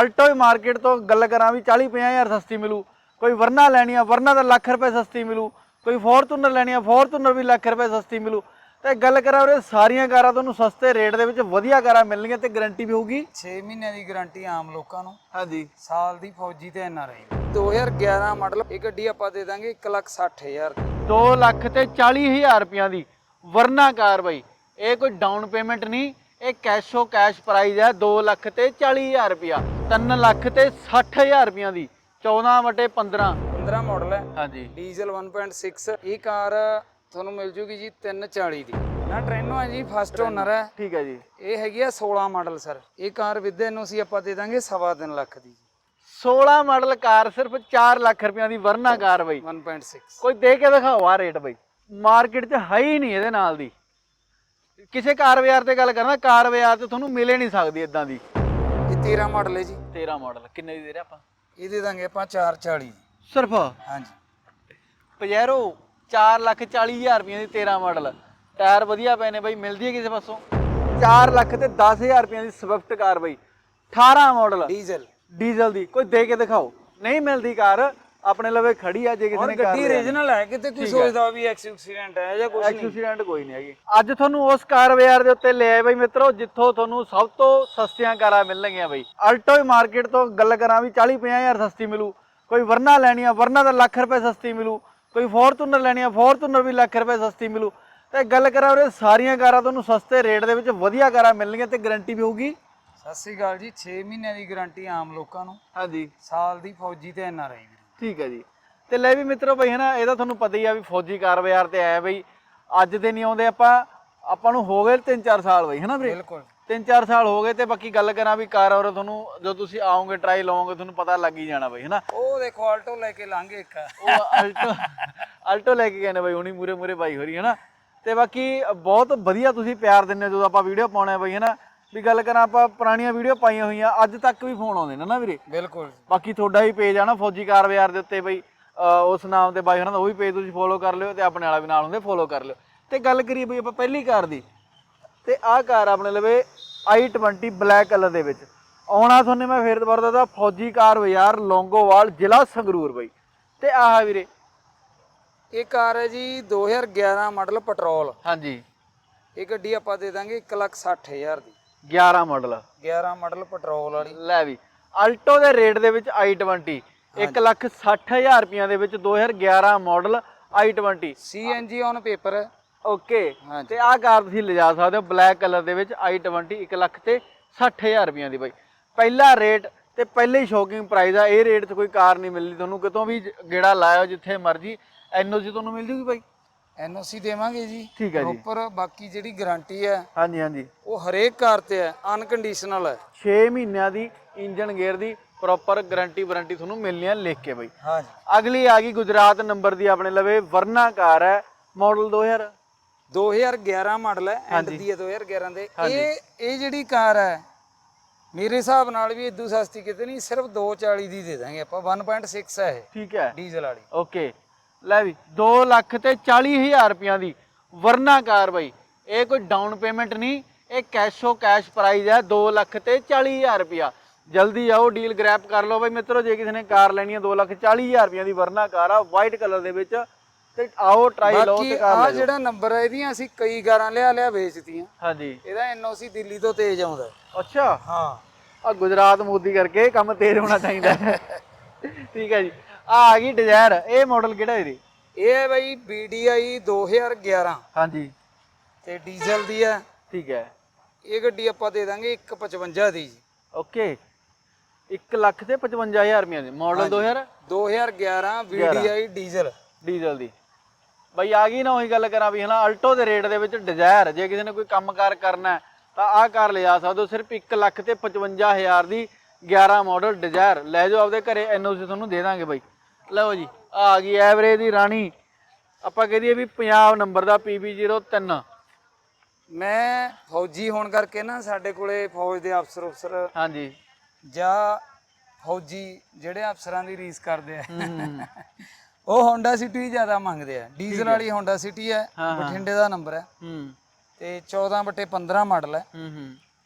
Alto ਹੀ market ਤੋਂ ਗੱਲ ਕਰਾਂ ਵੀ 40 ਹਜ਼ਾਰ ਸਸਤੀ ਮਿਲੂ। ਕੋਈ ਵਰਨਾ ਲੈਣੀ ਆ ਵਰਨਾ ਤਾਂ ਲੱਖ ਰੁਪਏ ਸਸਤੀ ਮਿਲੂ। ਕੋਈ ਫੋਰਚੂਨਰ ਲੈਣੀ ਆ ਫੋਰਚੂਨਰ ਵੀ ਲੱਖ ਰੁਪਏ ਸਸਤੀ ਮਿਲੂ। ਤੇ ਗੱਲ ਕਰਾਂ ਉਰੇ ਸਾਰੀਆਂ ਕਾਰਾਂ ਤੁਹਾਨੂੰ ਸਸਤੇ ਰੇਟ ਦੇ ਵਿੱਚ ਵਧੀਆ ਕਾਰਾਂ ਮਿਲਣਗੀਆਂ ਤੇ ਗਾਰੰਟੀ ਵੀ ਹੋਊਗੀ। 6 ਮਹੀਨਿਆਂ ਦੀ ਗਾਰੰਟੀ ਆਮ ਲੋਕਾਂ ਨੂੰ। ਹਾਂਜੀ। ਸਾਲ ਦੀ ਫੌਜੀ ਤੇ ਐਨ ਆਰ ਆਈ 2011 ਮਾਡਲ ਇਹ ਗੱਡੀ ਆਪਾਂ ਦੇ ਦਾਂਗੇ 160000 2 ਲੱਖ ਤੇ 40 ਹਜ਼ਾਰ ਰੁਪਈਆਂ ਦੀ ਵਰਨਾ ਕਾਰ ਬਾਈ। ਇਹ ਕੋਈ ਡਾਊਨ ਪੇਮੈਂਟ ਨਹੀਂ ਇਹ ਕੈਸ਼ੋ ਕੈਸ਼ ਪ੍ਰਾਈਸ ਹੈ 2 ਲੱਖ ਤੇ 40 ਹਜ਼ਾਰ ਰੁਪਈਆ 3 ਲੱਖ ਤੇ 60 ਹਜ਼ਾਰ ਰੁਪਈਆਂ ਦੀ। 14 ਵਟੇ 15 15 ਮਾਡਲ ਹੈ। ਹਾਂਜੀ। ਡੀਜ਼ਲ 1.6 ਇਹ ਕਾਰ ਤੁਹਾਨੂੰ ਮਿਲ ਜੂਗੀ ਜੀ 340 ਦੀ। ਨਾ ਟ੍ਰੈਨੋ ਹੈ ਜੀ ਫਸਟ ਓਨਰ ਹੈ। ਠੀਕ ਹੈ ਜੀ। ਇਹ ਹੈਗੀ ਆ 16 ਮਾਡਲ ਸਰ ਇਹ ਕਾਰ ਵਿਦ ਇਹਨੂੰ ਅਸੀਂ ਆਪਾਂ ਦੇ ਦਾਂਗੇ ਸਵਾ ਤਿੰਨ ਲੱਖ ਦੀ। 16 ਮਾਡਲ ਕਾਰ ਸਿਰਫ 4 ਲੱਖ ਰੁਪਈਆਂ ਦੀ ਵਰਨਾ ਕਾਰ ਬਾਈ। 1.6 ਕੋਈ ਦੇ ਕੇ ਦਿਖਾਓ ਆ ਰੇਟ ਬਾਈ। ਮਾਰਕੀਟ 'ਚ ਹੈ ਹੀ ਨਹੀਂ ਇਹਦੇ ਨਾਲ ਦੀ। ਕਿਸੇ ਕਾਰ ਬਾਜ਼ਾਰ ਤੇ ਗੱਲ ਕਰਨਾ ਕਾਰ ਬਾਜ਼ਾਰ ਤੇ ਤੁਹਾਨੂੰ ਮਿਲੇ ਨਹੀਂ ਸਕਦੀ ਇਦਾਂ ਦੀ। ਇਹ 13 ਮਾਡਲ ਹੈ ਜੀ। 13 ਮਾਡਲ ਕਿੰਨੇ ਦੀ ਦੇ ਰਹੇ ਆਪਾਂ? ਇਹ ਦੇ ਦਾਂਗੇ ਆਪਾਂ 440 ਦੀ ਸਿਰਫ? ਹਾਂਜੀ। ਪਜੈਰੋ 4 ਲੱਖ 40 ਹਜ਼ਾਰ ਰੁਪਏ ਦੀ 13 ਮਾਡਲ ਟਾਇਰ ਵਧੀਆ ਪਏ ਨੇ ਬਾਈ ਮਿਲਦੀ ਹੈ ਕਿਸੇ ਪਾਸੋਂ? 4 ਲੱਖ ਤੇ 10 ਹਜ਼ਾਰ ਰੁਪਏ ਦੀ ਸਵਿਫਟ ਕਾਰ ਬਾਈ। 18 ਮਾਡਲ ਡੀਜ਼ਲ ਡੀਜ਼ਲ ਦੀ। ਕੋਈ ਦੇ ਕੇ ਦਿਖਾਓ। ਨਹੀਂ ਮਿਲਦੀ ਕਾਰ। ਆਪਣੇ ਲਵੇ ਖੜੀ ਆ ਜੇ ਕਿਸੇ ਨੇ ਕਾਰ ਗੱਡੀ ਰੀਜਨਲ ਹੈ ਕਿਤੇ ਕੋਈ ਸੋਚਦਾ ਵੀ ਐਕਸੀਡੈਂਟ ਹੈ ਜਾਂ ਕੁਝ ਨਹੀਂ। ਐਕਸੀਡੈਂਟ ਕੋਈ ਨਹੀਂ ਹੈਗੀ। ਅੱਜ ਤੁਹਾਨੂੰ ਉਸ ਕਾਰ ਬਾਜ਼ਾਰ ਦੇ ਉੱਤੇ ਲੈ ਆਏ ਬਾਈ ਮਿੱਤਰੋ ਜਿੱਥੋਂ ਤੁਹਾਨੂੰ ਸਭ ਤੋਂ ਸਸਤੀਆਂ ਕਾਰਾਂ ਮਿਲਣਗੀਆਂ ਬਾਈ। ਅਲਟੋ ਹੀ ਮਾਰਕੀਟ ਤੋਂ ਗੱਲ ਕਰਾਂ ਵੀ 40 ਹਜ਼ਾਰ ਸਸਤੀ ਮਿਲੂ। ਕੋਈ ਵਰਨਾ ਲੈਣੀ ਆ ਵਰਨਾ ਤਾਂ ਲੱਖ ਰੁਪਏ ਸਸਤੀ ਮਿਲੂ। ਕੋਈ ਫੋਰਚੂਨਰ ਲੈਣੀ ਆ ਫੋਰਚੂਨਰ ਵੀ ਲੱਖ ਰੁਪਏ ਸਸਤੀ ਮਿਲੂ। ਤੇ ਗੱਲ ਕਰਾਂ ਉਰੇ ਸਾਰੀਆਂ ਕਾਰਾਂ ਤੁਹਾਨੂੰ ਸਸਤੇ ਰੇਟ ਦੇ ਵਿੱਚ ਵਧੀਆ ਕਾਰਾਂ ਮਿਲਣਗੀਆਂ ਤੇ ਗਾਰੰਟੀ ਵੀ ਹੋਊਗੀ। ਸਤਿ ਸ੍ਰੀ ਅਕਾਲ ਜੀ 6 ਮਹੀਨਿਆਂ ਦੀ ਗਾਰੰਟੀ ਆਮ ਲੋਕਾਂ ਨੂੰ। ਹਾਂਜੀ। ਸਾਲ ਦੀ ਫੌਜੀ ਤੇ ਐਨ ਆਰ ਆਈ ਠੀਕ ਹੈ ਜੀ। ਤੇ ਲੈ ਵੀ ਮਿੱਤਰੋ ਬਈ ਹਨਾ ਇਹਦਾ ਤੁਹਾਨੂੰ ਪਤਾ ਹੀ ਆ ਵੀ ਫੌਜੀ ਕਾਰ ਬਾਜ਼ਾਰ ਤੇ ਆਇਆ ਬਈ। ਅੱਜ ਦੇ ਨਹੀਂ ਆਉਂਦੇ ਆਪਾਂ ਆਪਾਂ ਨੂੰ ਹੋ ਗਏ 3-4 ਸਾਲ ਬਈ ਹਨਾ ਵੀਰੇ? ਬਿਲਕੁਲ। 3-4 ਸਾਲ ਹੋ ਗਏ ਤੇ ਬਾਕੀ ਗੱਲ ਕਰਾਂ ਵੀ ਕਾਰ ਔਰ ਤੁਹਾਨੂੰ ਜਦੋਂ ਤੁਸੀਂ ਆਓਗੇ ਟਰਾਈ ਲਓਗੇ ਤੁਹਾਨੂੰ ਪਤਾ ਲੱਗ ਹੀ ਜਾਣਾ ਬਈ ਹਨਾ? ਉਹ ਦੇਖੋ ਆਲਟੋ ਲੈ ਕੇ ਲਾਂਗੇ ਇੱਕ। ਉਹ ਅਲਟੋ ਅਲਟੋ ਲੈ ਕੇ ਗਏ ਨੇ ਬਈ ਹੁਣੀ ਮੂਰੇ ਮੂਰੇ ਬਾਈ ਹੋ ਰਹੀ ਹਨਾ? ਤੇ ਬਾਕੀ ਬਹੁਤ ਵਧੀਆ ਤੁਸੀਂ ਪਿਆਰ ਦਿੰਦੇ ਹੋ ਜਦੋਂ ਆਪਾਂ ਵੀਡੀਓ ਪਾਉਣੇ ਬਈ ਹਨਾ? ਵੀ ਗੱਲ ਕਰਾਂ ਆਪਾਂ ਪੁਰਾਣੀਆਂ ਵੀਡੀਓ ਪਾਈਆਂ ਹੋਈਆਂ ਅੱਜ ਤੱਕ ਵੀ ਫੋਨ ਆਉਂਦੇ ਨੇ ਨਾ ਵੀਰੇ? ਬਿਲਕੁਲ। ਬਾਕੀ ਤੁਹਾਡਾ ਹੀ ਪੇਜ ਆ ਨਾ ਫੌਜੀ ਕਾਰ ਬਾਜ਼ਾਰ ਦੇ ਉੱਤੇ ਬਈ ਉਸ ਨਾਮ ਤੇ ਬਾਈ ਹਨਾਂ ਦਾ ਉਹ ਵੀ ਪੇਜ ਤੁਸੀਂ ਫੋਲੋ ਕਰ ਲਿਓ ਤੇ ਆਪਣੇ ਵਾਲਾ ਵੀ ਨਾਲ ਹੁੰਦੇ ਫੋਲੋ ਕਰ ਲਿਓ। ਤੇ ਗੱਲ ਕਰੀਏ ਬਈ ਆਪਾਂ ਪਹਿਲੀ ਕਾਰ ਦੀ ਤੇ ਆਹ ਕਾਰ ਆਪਣੇ ਲਵੇ i20 ਬਲੈਕ ਕਲਰ ਦੇ ਵਿੱਚ। ਆਉਣਾ ਤੁਹਾਨੂੰ ਮੈਂ ਫੇਰ ਦੁਬਾਰਾ ਦੱਸਦਾ ਫੌਜੀ ਕਾਰ ਬਾਜ਼ਾਰ ਲੌਂਗੋਵਾਲ ਜ਼ਿਲ੍ਹਾ ਸੰਗਰੂਰ ਬਈ। ਤੇ ਆਹ ਵੀਰੇ ਇਹ ਕਾਰ ਹੈ ਜੀ 2011 ਮਾਡਲ ਪੈਟਰੋਲ ਹਾਂਜੀ। ਇਹ ਗੱਡੀ ਆਪਾਂ ਦੇ ਦਾਂਗੇ 160000 ਦੀ। 11 ਮਾਡਲ 11 ਮਾਡਲ ਪੈਟਰੋਲ ਵਾਲੀ। ਲੈ ਵੀ ਅਲਟੋ ਦੇ ਰੇਟ ਦੇ ਵਿੱਚ i20 1 ਲੱਖ 60 ਹਜ਼ਾਰ ਰੁਪਈਆਂ ਦੇ ਵਿੱਚ 2011 model i20 CNG on paper okay. ਤੇ ਆਹ ਕਾਰ ਤੁਸੀਂ ਲਿਜਾ ਸਕਦੇ ਹੋ ਬਲੈਕ ਕਲਰ ਦੇ ਵਿੱਚ i20 1 ਲੱਖ ਤੇ 60000 ਰੁਪਈਆਂ ਦੀ ਬਾਈ। ਪਹਿਲਾ ਰੇਟ ਤੇ ਪਹਿਲੇ ਹੀ ਸ਼ੌਕਿੰਗ ਪ੍ਰਾਈਸ ਆ ਇਹ ਰੇਟ 'ਚ ਕੋਈ ਕਾਰ ਨਹੀਂ ਮਿਲਣੀ ਤੁਹਾਨੂੰ ਕਿਤੋਂ ਵੀ ਗੇੜਾ ਲਾਇਓ ਜਿੱਥੇ ਮਰਜ਼ੀ ਐਨਓਸੀ ਤੁਹਾਨੂੰ ਮਿਲ ਜੂਗੀ ਬਾਈ। ਐਨਓਸੀ ਦੇਵਾਂਗੇ ਜੀ। ਠੀਕ ਹੈ ਜੀ। ਪ੍ਰੋਪਰ ਬਾਕੀ ਜਿਹੜੀ ਗਾਰੰਟੀ ਹੈ ਹਾਂਜੀ ਹਾਂਜੀ। ਉਹ ਹਰੇਕ ਕਾਰ ਤੇ ਹੈ ਅਨਕੰਡੀਸ਼ਨਲ ਹੈ। 6 ਮਹੀਨਿਆਂ ਦੀ ਇੰਜਨ ਗੇਅਰ ਦੀ ਪ੍ਰੋਪਰ ਗਾਰੰਟੀ ਵਾਰੰਟੀ ਤੁਹਾਨੂੰ ਮਿਲਣੀ ਆ ਲਿਖ ਕੇ ਬਾਈ। ਹਾਂਜੀ ਅਗਲੀ ਆ ਗਈ ਗੁਜਰਾਤ ਨੰਬਰ ਦੀ ਆਪਣੇ ਲਵੇ ਵਰਨਾ ਕਾਰ ਹੈ ਮਾਡਲ 2000 2011 ਮਾਡਲ ਹੈ ਐਂਡ ਦੀ ਹੈ 2011 ਦੇ। ਇਹ ਇਹ ਜਿਹੜੀ ਕਾਰ ਹੈ ਮੇਰੇ ਹਿਸਾਬ ਨਾਲ ਵੀ ਇਦੋਂ ਸਸਤੀ ਕਿਤੇ ਨਹੀਂ ਸਿਰਫ 240 ਦੀ ਦੇ ਦਾਂਗੇ ਆਪਾਂ 1.6 ਹੈ ਇਹ। ਠੀਕ ਹੈ। ਡੀਜ਼ਲ ਵਾਲੀ। ਓਕੇ ਲੈ ਵੀ 2 ਲੱਖ ਤੇ 40 ਹਜ਼ਾਰ ਰੁਪਈਆਂ ਦੀ। ਵਰਨਾ ਕਾਰ ਬਾਈ ਇਹ ਕੋਈ ਡਾਊਨ ਪੇਮੈਂਟ ਨਹੀਂ ਇਹ ਕੈਸ਼ੋ ਕੈਸ਼ ਪ੍ਰਾਈਸ ਹੈ 2 ਲੱਖ ਤੇ 40 ਹਜ਼ਾਰ ਰੁਪਈਆ। ਜਲਦੀ ਆਓ ਡੀਲ ਗ੍ਰੈਪ ਕਰ ਲਓ ਬਾਈ ਮਿੱਤਰੋ ਜੇ ਕਿਸੇ ਨੇ ਕਾਰ ਲੈਣੀ ਹੈ 2 ਲੱਖ 40 ਹਜ਼ਾਰ ਰੁਪਈਆਂ ਦੀ ਵਰਨਾ ਕਾਰ ਆ ਵਾਈਟ ਕਲਰ ਦੇ ਵਿੱਚ। ਤੇ ਆਓ ਟਰਾਈ ਲਓ ਤੇ ਕਾਰ ਆ ਲੈ ਜਿਹੜਾ ਨੰਬਰ ਹੈ ਇਹਦੀਆਂ ਅਸੀਂ ਕਈ ਕਾਰਾਂ ਲਿਆ ਲਿਆ ਵੇਚਤੀਆਂ। ਹਾਂਜੀ। ਇਹਦਾ ਐਨਓਸੀ ਦਿੱਲੀ ਤੋਂ ਤੇਜ਼ ਆਉਂਦਾ। ਅੱਛਾ। ਹਾਂ। ਆ ਗੁਜਰਾਤ ਮੋਦੀ ਕਰਕੇ ਕੰਮ ਤੇਜ਼ ਹੋਣਾ ਚਾਹੀਦਾ। ਠੀਕ ਹੈ ਜੀ। ਆ ਆ ਗਈ ਡਿਜ਼ਾਇਰ ਇਹ ਮਾਡਲ ਕਿਹੜਾ ਇਹਦੀ? ਇਹ ਹੈ ਬਾਈ BDI 2011 ਹਾਂਜੀ। ਤੇ ਡੀਜ਼ਲ ਦੀ ਹੈ। ਠੀਕ ਹੈ। ਇਹ ਗੱਡੀ ਆਪਾਂ ਦੇ ਦਾਂਗੇ 155 ਦੀ ਜੀ। ਓਕੇ। 1 ਲੱਖ ਤੇ 55000 ਰੁਪਏ ਦੀ ਮਾਡਲ 2000 2011 BDI ਡੀਜ਼ਲ। ਡੀਜ਼ਲ ਦੀ। ਬਈ ਆ ਗਈ ਨਾ ਉਹੀ ਗੱਲ ਕਰਾਂ ਵੀ ਹਨਾ ਅਲਟੋ ਦੇ ਰੇਟ ਦੇ ਵਿੱਚ ਡਿਜ਼ਾਇਰ ਜੇ ਕਿਸੇ ਨੇ ਕੋਈ ਕੰਮਕਾਰ ਕਰਨਾ ਤਾਂ ਆਹ ਕਾਰ ਲਿਜਾ ਸਕਦੇ ਹੋ ਸਿਰਫ 1 ਲੱਖ ਤੇ 55000 ਦੀ 11 ਮਾਡਲ ਡਿਜ਼ਾਇਰ। ਲੈ ਜਾਓ ਆਪਦੇ ਘਰੇ ਐਨਓਸੀ ਤੁਹਾਨੂੰ ਦੇ ਦਾਂਗੇ ਬਾਈ। ਲਓ ਜੀ ਆ ਗਈ ਐਵਰੇਜ ਦੀ ਰਾਣੀ। ਆਪਾਂ ਕਹਦੇ ਵੀ ਪੰਜਾਬ ਨੰਬਰ ਦਾ PB03 ਮੈਂ ਫੌਜੀ ਹੋਣ ਕਰਕੇ ਨਾ ਸਾਡੇ ਕੋਲੇ ਫੌਜ ਦੇ ਅਫਸਰ ਅਫਸਰ ਹਾਂਜੀ। ਜਾਂ ਫੌਜੀ ਜਿਹੜੇ ਅਫਸਰਾਂ ਦੀ ਰੀਸ ਕਰਦੇ ਆ। ਉਹ ਹੋਂਡਾ ਸਿਟੀ ਜ਼ਿਆਦਾ ਮੰਗਦੇ ਆ। ਡੀਜ਼ਲ ਵਾਲੀ ਹੋਂਡਾ ਸਿਟੀ ਹੈ ਬਠਿੰਡੇ ਦਾ ਨੰਬਰ ਹੈ। ਹੂੰ। ਤੇ 14 ਬਟੇ 15 ਮਾਡਲ ਹੈ।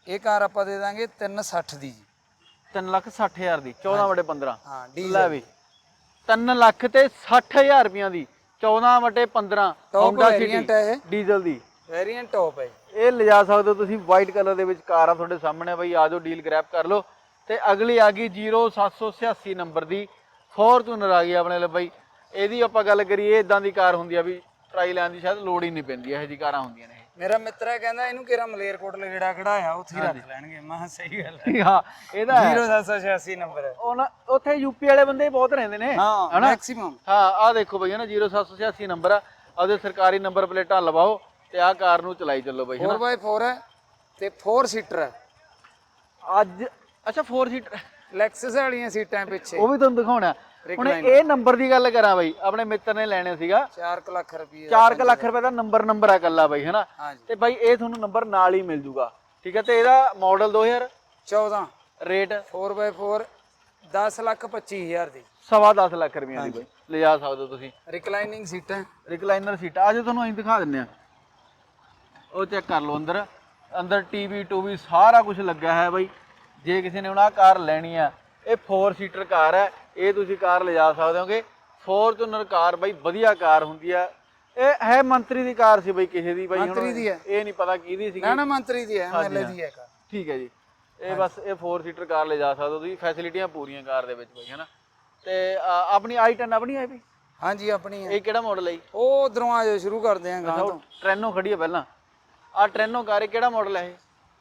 ਇਹ ਕਾਰ ਆਪਾਂ ਦੇ ਦਾਂਗੇ 360 ਦੀ ਜੀ। 3 ਲੱਖ 60 ਹਜ਼ਾਰ ਦੀ 14 ਵਟੇ 15 ਹਾਂ ਡੀਜ਼ਲ ਵੀ। 3 ਲੱਖ ਤੇ 60000 ਰੁਪਈਆਂ ਦੀ 14 ਵਟੇ 15 Top Honda variant City ਹੈ ਇਹ। ਡੀਜ਼ਲ ਦੀ। ਵੇਰੀਐਂਟ ਟੌਪ ਹੈ ਇਹ। ਲਿਜਾ ਸਕਦੇ ਹੋ ਤੁਸੀਂ ਵਾਈਟ ਕਲਰ ਦੇ ਵਿੱਚ ਕਾਰ ਆ ਤੁਹਾਡੇ ਸਾਹਮਣੇ ਬਈ ਆਜੋ ਡੀਲ ਗ੍ਰੈਬ ਕਰ ਲਓ। ਤੇ ਅਗਲੀ ਆ ਗਈ 0786 ਨੰਬਰ ਦੀ ਫੋਰਚੂਨਰ ਆ ਗਈ ਆਪਣੇ ਲਈ ਬਈ। ਇਹਦੀ ਆਪਾਂ ਗੱਲ ਕਰੀਏ ਇਦਾਂ ਦੀ ਕਾਰ ਹੁੰਦੀ ਆ ਵੀ ਟਰਾਈ ਲੈਣ ਦੀ ਸ਼ਾਇਦ ਲੋੜ ਹੀ ਨਹੀਂ ਪੈਂਦੀ ਇਹੋ ਜੀ ਕਾਰਾਂ ਹੁੰਦੀਆਂ ਨੇ। ਮੇਰਾ ਮਿੱਤਰ ਹੈ ਕਹਿੰਦਾ ਇਹਨੂੰ ਕਿਹੜਾ ਮਲੇਰਕੋਟ ਲਗੜਾ ਖੜਾਇਆ ਉੱਥੇ ਹੀ ਰੱਖ ਲੈਣਗੇ। ਮੈਂ ਕਿਹਾ ਸਹੀ ਗੱਲ ਹੈ। ਹਾਂ ਇਹਦਾ ਹੈ। 0786 ਨੰਬਰ ਹੈ। ਉਹ ਨਾ ਉੱਥੇ ਯੂਪੀ ਵਾਲੇ ਬੰਦੇ ਹੀ ਬਹੁਤ ਰਹਿੰਦੇ ਨੇ ਹਾਂ ਮੈਕਸਿਮਮ ਹਾਂ ਆਹ ਦੇਖੋ ਬਈ ਨਾ 0786 ਨੰਬਰ ਆ। ਉਹਦੇ ਸਰਕਾਰੀ ਨੰਬਰ ਪਲੇਟਾਂ ਲਵਾਓ ਤੇ ਆਹ ਕਾਰ ਨੂੰ ਚਲਾਈ ਚੱਲੋ ਬਈ 4x4 ਹੈ ਤੇ 4 ਸੀਟਰ ਹੈ। ਅੱਜ ਅੱਛਾ 4 ਸੀਟਰ ਲੈਕਸਸ ਵਾਲੀਆਂ ਸੀਟਾਂ ਪਿੱਛੇ। ਉਹ ਵੀ ਤੁਹਾਨੂੰ ਦਿਖਾਉਣਾ। ਹੁਣ ਇਹ ਨੰਬਰ ਦੀ ਗੱਲ ਕਰਾਂ ਬਈ ਆਪਣੇ ਮਿੱਤਰ ਨੇ ਲੈਣੇ ਸੀਗਾ। 4 ਲੱਖ ਰੁਪਏ 4 ਲੱਖ ਰੁਪਏ ਦਾ ਨੰਬਰ ਨੰਬਰ ਆ ਕੱਲਾ ਬਈ ਹੈਨਾ? ਤੇ ਬਾਈ ਇਹ ਤੁਹਾਨੂੰ ਨੰਬਰ ਨਾਲ ਹੀ ਮਿਲ ਜੂਗਾ ਠੀਕ ਹੈ? ਤੇ ਇਹਦਾ ਮਾਡਲ 2000 14 ਰੇਟ 4x4 10 ਲੱਖ 25 ਹਜ਼ਾਰ ਦੀ। ਸਵਾ 10 ਲੱਖ ਰੁਪਏ ਦੀ ਬਈ। ਲਿਜਾ ਸਕਦੇ ਹੋ ਤੁਸੀਂ। ਰਿਕਲਾਈਨਿੰਗ ਸੀਟਾਂ ਰਿਕਲਾਈਨਰ ਸੀਟ ਆ ਜੋ ਤੁਹਾਨੂੰ ਅਸੀਂ ਦਿਖਾ ਦਿੰਨੇ ਆ ਉਹ ਚੈੱਕ ਕਰ ਲਓ ਅੰਦਰ। ਅੰਦਰ ਟੀਵੀ ਟੂਵੀ ਸਾਰਾ ਕੁਝ ਲੱਗਾ ਹੈ ਬਾਈ। ਜੇ ਕਿਸੇ ਨੇ ਆਹ ਕਾਰ ਲੈਣੀ ਆ ਇਹ 4 ਸੀਟਰ ਕਾਰ ਹੈ। ਇਹ ਤੁਸੀਂ ਕਾਰ ਲਿਜਾ ਸਕਦੇ ਹੋਗੇ। ਫੋਰਚੂਨਰ ਕਾਰ ਬਾਈ ਵਧੀਆ ਕਾਰ ਹੁੰਦੀ ਆ। ਇਹ ਹੈ ਮੰਤਰੀ ਦੀ ਕਾਰ ਸੀ ਬਾਈ ਕਿਸੇ ਦੀ ਬਾਈ ਮੰਤਰੀ ਦੀ ਹੈ। ਇਹ ਨਹੀਂ ਪਤਾ ਕਿਹਦੀ ਸੀ ਨਾ ਨਾ ਮੰਤਰੀ ਦੀ ਹੈ ਐਮਐਲਏ ਦੀ ਹੈ ਕਾਰ। ਠੀਕ ਹੈ ਜੀ। ਇਹ ਬਸ ਇਹ 4 ਸੀਟਰ ਕਾਰ ਲਿਜਾ ਸਕਦੇ ਹੋ ਤੁਸੀਂ। ਫੈਸਿਲਿਟੀਆਂ ਪੂਰੀਆਂ ਕਾਰ ਦੇ ਵਿੱਚ ਬਾਈ ਹੈਨਾ। ਤੇ ਆ, ਆਪਣੀ i10 ਆਪਣੀ ਹੈ ਵੀ? ਹਾਂਜੀ ਆਪਣੀ ਹੈ। ਇਹ ਕਿਹੜਾ ਮਾਡਲ ਹੈ ਜੀ? ਉਹ ਉਧਰੋਂ ਆਜੋ ਸ਼ੁਰੂ ਕਰਦੇ ਆਂ ਗਾਂ ਤੋਂ। ਟ੍ਰੈਨੋ ਖੜੀ ਹੈ ਪਹਿਲਾਂ। ਆ ਟ੍ਰੈਨੋ ਕਾਰ ਇਹ ਕਿਹੜਾ ਮਾਡਲ ਹੈ ਇਹ?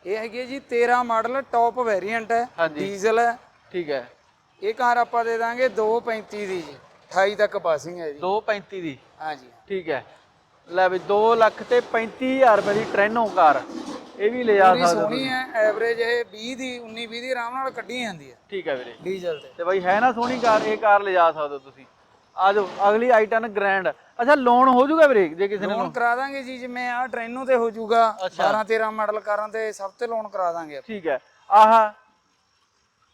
ਇਹ ਹੈਗੀ ਜੀ 13 ਮਾਡਲ ਟੌਪ ਵੇਰੀਐਂਟ ਹੈ। ਡੀਜ਼ਲ ਹੈ। ਠੀਕ ਹੈ। ਇਹ ਕਾਰ ਆਪਾਂ ਦੇ ਦਾਂਗੇ 235 ਦੀ ਜੀ 28 ਤੱਕ ਪਾਸਿੰਗ ਹੈ ਜੀ। 235 ਦੀ। ਹਾਂਜੀ। ਠੀਕ ਹੈ। ਲੈ ਵੀ 2 ਲੱਖ ਤੇ 35000 ਰੁਪਏ ਦੀ ਟ੍ਰੈਨੋ ਕਾਰ। ਇਹ ਵੀ ਲੈ ਜਾ ਪੂਰੀ ਸਕਦੇ ਹੋ ਸੋਹਣੀ ਹੈ ਐਵਰੇਜ ਇਹ 20 ਦੀ 19 20 ਦੀ ਆਰਾਮ ਨਾਲ ਕੱਢੀ ਜਾਂਦੀ ਹੈ। ਠੀਕ ਹੈ ਵੀਰੇ। ਡੀਜ਼ਲ ਤੇ। ਤੇ ਬਾਈ ਹੈ ਨਾ ਸੋਹਣੀ ਕਾਰ ਇਹ ਕਾਰ ਲੈ ਜਾ ਸਕਦੇ ਹੋ ਤੁਸੀਂ। ਆ ਜਾਓ ਅਗਲੀ i10 ਗ੍ਰੈਂਡ। ਅੱਛਾ ਲੋਨ ਹੋ ਜਾਊਗਾ ਵੀਰੇ ਜੇ ਕਿਸੇ ਨੇ ਲੋਨ ਕਰਾ ਦਾਂਗੇ ਜੀ ਜਿਵੇਂ ਆ ਟ੍ਰੈਨੋ ਤੇ ਹੋ ਜਾਊਗਾ ਅੱਛਾ। 12 13 ਮਾਡਲ ਕਾਰਾਂ ਤੇ ਸਭ ਤੇ ਲੋਨ ਕਰਾ ਦਾਂਗੇ। ਠੀਕ ਹੈ। ਆਹ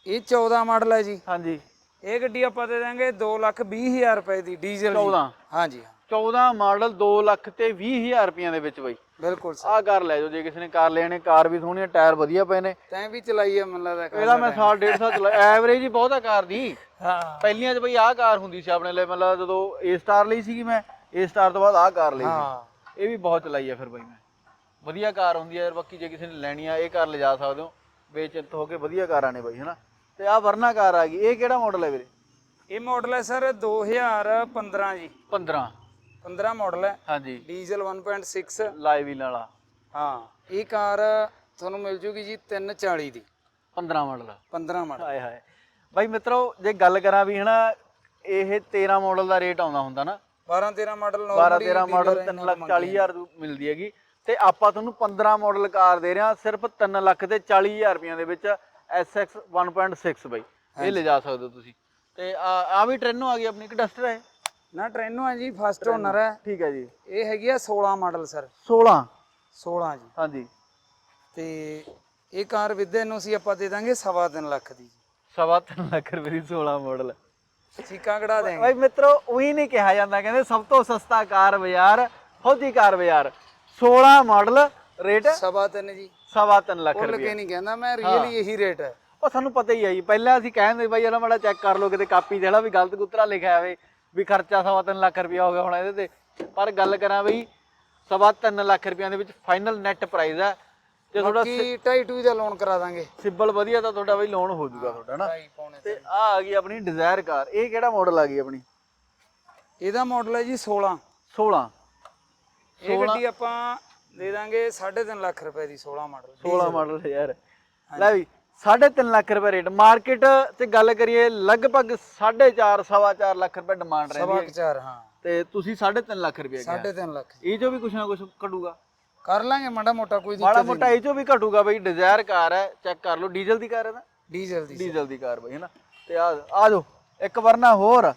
ਇਹ 14 ਮਾਡਲ ਹੈ ਜੀ। ਹਾਂਜੀ। ਇਹ ਗੱਡੀ ਆਪਾਂ ਦੇ ਦਾਂਗੇ 2 ਲੱਖ 20 ਹਜ਼ਾਰ ਰੁਪਏ ਦੀ ਡੀਜ਼ਲ 14 ਹਾਂਜੀ ਹਾਂ। 14 ਮਾਡਲ 2 ਲੱਖ ਤੇ 20000 ਰੁਪਈਆਂ ਦੇ ਵਿੱਚ ਬਾਈ। ਬਿਲਕੁਲ ਸਰ। ਆਹ ਕਾਰ ਲੈ ਜਾਓ ਜੇ ਕਿਸੇ ਨੇ ਕਾਰ ਲੈਣੇ ਕਾਰ ਵੀ ਸੋਹਣੀ ਹੈ ਟਾਇਰ ਵਧੀਆ ਪਏ ਨੇ। ਤੈਂ ਵੀ ਚਲਾਈ ਹੈ ਮੈਨੂੰ ਲੱਗਦਾ। ਇਹਦਾ ਮੈਂ ਸਾਲ ਡੇਢ ਸਾਲ ਚਲਾ ਐਵਰੇਜ ਹੀ ਬਹੁਤ ਆ ਕਾਰ ਦੀ। ਹਾਂ। ਪਹਿਲੀਆਂ 'ਚ ਬਈ ਆਹ ਕਾਰ ਹੁੰਦੀ ਸੀ ਆਪਣੇ ਲਈ ਮਤਲਬ ਜਦੋਂ ਏ ਸਟਾਰ ਲਈ ਸੀਗੀ ਮੈਂ ਏ ਸਟਾਰ ਤੋਂ ਬਾਅਦ ਆਹ ਕਾਰ ਲਈ ਹਾਂ। ਇਹ ਵੀ ਬਹੁਤ ਚਲਾਈ ਆ ਫਿਰ ਬਈ ਮੈਂ। ਵਧੀਆ ਕਾਰ ਹੁੰਦੀ ਆ ਯਾਰ ਬਾਕੀ ਜੇ ਕਿਸੇ ਨੇ ਲੈਣੀ ਆ ਇਹ ਕਾਰ ਲਿਜਾ ਸਕਦੇ ਹੋ। ਬੇਚਿੰਤ ਹੋ ਕੇ ਵਧੀਆ ਕਾਰਾਂ ਨੇ ਬਈ ਹਨਾ? ਤੇ ਆਹ ਵਰਨਾ ਕਾਰ ਆ ਗਈ। ਇਹ ਕਿਹੜਾ ਮਾਡਲ ਹੈ ਵੀਰੇ? ਇਹ ਮਾਡਲ ਹੈ ਸਰ 2015 ਜੀ। 15 15 ਮਾਡਲ ਹੈ। ਹਾਂਜੀ। ਡੀਜ਼ਲ 1.6 ਲਾਈਵ ਵੀਲ ਵਾਲਾ। ਹਾਂ ਇਹ ਕਾਰ ਤੁਹਾਨੂੰ ਮਿਲ ਜੂਗੀ ਜੀ 340 ਦੀ। 15 ਮਾਡਲ 15 ਮਾਡਲ ਹਾਏ ਹਾਏ। ਬਾਈ ਮਿੱਤਰੋ ਜੇ ਗੱਲ ਕਰਾਂ ਵੀ ਹਨਾ ਇਹ 13 ਮਾਡਲ ਦਾ ਰੇਟ ਆਉਂਦਾ ਹੁੰਦਾ ਨਾ। 12 13 ਮਾਡਲ 12 13 ਮਾਡਲ 3 ਲੱਖ 40 ਹਜ਼ਾਰ ਦੀ ਮਿਲਦੀ ਹੈਗੀ। ਤੇ ਆਪਾਂ ਤੁਹਾਨੂੰ 15 ਮਾਡਲ ਕਾਰ ਦੇ ਰਹੇ ਹਾਂ ਸਿਰਫ 3 ਲੱਖ ਤੇ 40 ਹਜ਼ਾਰ ਰੁਪਈਆਂ ਦੇ ਵਿੱਚ SX 1.6 ਬਾਈ। ਇਹ ਲੈ ਜਾ ਸਕਦੇ ਹੋ ਤੁਸੀਂ। ਤੇ ਆ ਆ ਵੀ ਟ੍ਰੈਨੋ ਆ ਗਈ ਆਪਣੀ ਕਿ ਡਸਟਰ ਹੈ ਨਾ ਟ੍ਰੈਨੋ ਹੈ ਜੀ ਫਸਟ ਓਨਰ ਹੈ। ਠੀਕ ਹੈ ਜੀ। ਇਹ ਹੈਗੀ ਆ 16 ਮਾਡਲ ਸਰ 16 16 ਜੀ। ਹਾਂਜੀ। ਤੇ ਇਹ ਕਾਰ ਵਿਦੇ ਨੂੰ ਸੀ ਆਪਾਂ ਦੇ ਦਾਂਗੇ ਸਵਾ ਤਿੰਨ ਲੱਖ ਦੀ। ਸਵਾ ਤਿੰਨ ਲੱਖ ਰੁਪਏ ਦੀ 16 ਮਾਡਲ ਚੀਕਾਂ ਕਢਾ ਦੇਾਂਗੇ ਬਾਈ ਮਿੱਤਰੋ ਉਹੀ ਨਹੀਂ ਕਿਹਾ ਜਾਂਦਾ। ਕਹਿੰਦੇ ਸਭ ਤੋਂ ਸਸਤਾ ਕਾਰ ਬਾਜ਼ਾਰ ਫੌਜੀ ਕਾਰ ਬਾਜ਼ਾਰ। 16 ਮਾਡਲ ਰੇਟ ਸਵਾ ਤਿੰਨ ਜੀ। ਸਵਾ ਤਿੰਨ ਲੱਖ ਭੁੱਲ ਰੁਪਏ ਕੇ ਨਹੀਂ ਕਹਿੰਦਾ ਮੈਂ ਰੀਅਲੀ ਇਹੀ ਰੇਟ ਹੈ। ਉਹ ਸਾਨੂੰ ਪਤਾ ਹੀ ਹੈ ਜੀ। ਪਹਿਲਾਂ ਅਸੀਂ ਕਹਿੰਦੇ ਬਾਈ ਇਹਦਾ ਮਾੜਾ ਚੈੱਕ ਕਰ ਲਓ ਕਿਤੇ ਕਾਪੀ ਜਿਹੜਾ ਵੀ ਗਲਤ ਗੁੱਤਰਾ ਲਿਖਿਆ ਹੋਵੇ ਵੀ ਖਰਚਾ ਸਵਾ ਤਿੰਨ ਲੱਖ ਰੁਪਇਆ ਹੋ ਗਿਆ ਹੁਣ ਇਹਦੇ ਤੇ। ਪਰ ਗੱਲ ਕਰਾਂ ਬਈ ਸਵਾ ਤਿੰਨ ਲੱਖ ਰੁਪਈਆਂ ਦੇ ਵਿੱਚ ਫਾਈਨਲ ਨੈਟ ਪ੍ਰਾਈਸ ਹੈ। ਜੇ ਤੁਹਾਡਾ ਕੀ ਢਾਈ ਟੂ ਦਾ ਲੋਨ ਕਰਾ ਦਾਂਗੇ। ਸਿਬਲ ਵਧੀਆ ਤਾਂ ਤੁਹਾਡਾ ਬਈ ਲੋਨ ਹੋ ਜਾਊਗਾ ਤੁਹਾਡਾ ਨਾ ਤੇ ਆ ਆ ਗਈ ਆਪਣੀ ਡਿਜ਼ਾਇਰ ਕਾਰ ਇਹ ਕਿਹੜਾ ਮਾਡਲ ਆ ਗਈ ਆਪਣੀ? ਇਹਦਾ ਮਾਡਲ ਹੈ ਜੀ 16 16 ਇਹ ਗੱਡੀ ਆਪਾਂ ਦੇ ਦਾਂਗੇ 3.5 ਲੱਖ ਰੁਪਏ ਦੀ 16 ਮਾਡਲ। 16 ਮਾਡਲ ਯਾਰ। ਲੈ ਵੀ 3.5 ਲੱਖ ਰੁਪਏ ਰੇਟ। ਮਾਰਕੀਟ ਤੇ ਗੱਲ ਕਰੀਏ ਲਗਭਗ 4.5 ਸਵਾ 4 ਲੱਖ ਰੁਪਏ ਡਿਮਾਂਡ ਸਵਾ ਰਹਿੰਦੀ ਹੈ ਚਾਰ ਹਾਂ। ਤੇ ਤੁਸੀਂ 3.5 ਲੱਖ ਰੁਪਏ ਕਿਹਾ। 3.5 ਲੱਖ। ਇਹ ਜੋ ਵੀ ਕੁਛ ਨਾ ਕੁਛ ਘਟੂਗਾ। ਕਰ ਲਾਂਗੇ ਮਾੜਾ ਮੋਟਾ ਕੋਈ ਮਾੜਾ ਦਿੱਕਤ ਮੋਟਾ ਇਹ ਚੋਂ ਵੀ ਘਟੂਗਾ ਬਈ ਡਿਜ਼ਾਇਰ ਕਾਰ ਹੈ ਚੈੱਕ ਕਰ ਲਓ। ਡੀਜ਼ਲ ਦੀ ਕਾਰ ਹੈ ਨਾ? ਡੀਜ਼ਲ ਦੀ। ਡੀਜ਼ਲ ਦੀ ਕਾਰ ਬਈ ਹੈਨਾ ਤੇ ਆ ਆ ਜਾਓ। ਇੱਕ ਵਰਨਾ ਹੋਰ।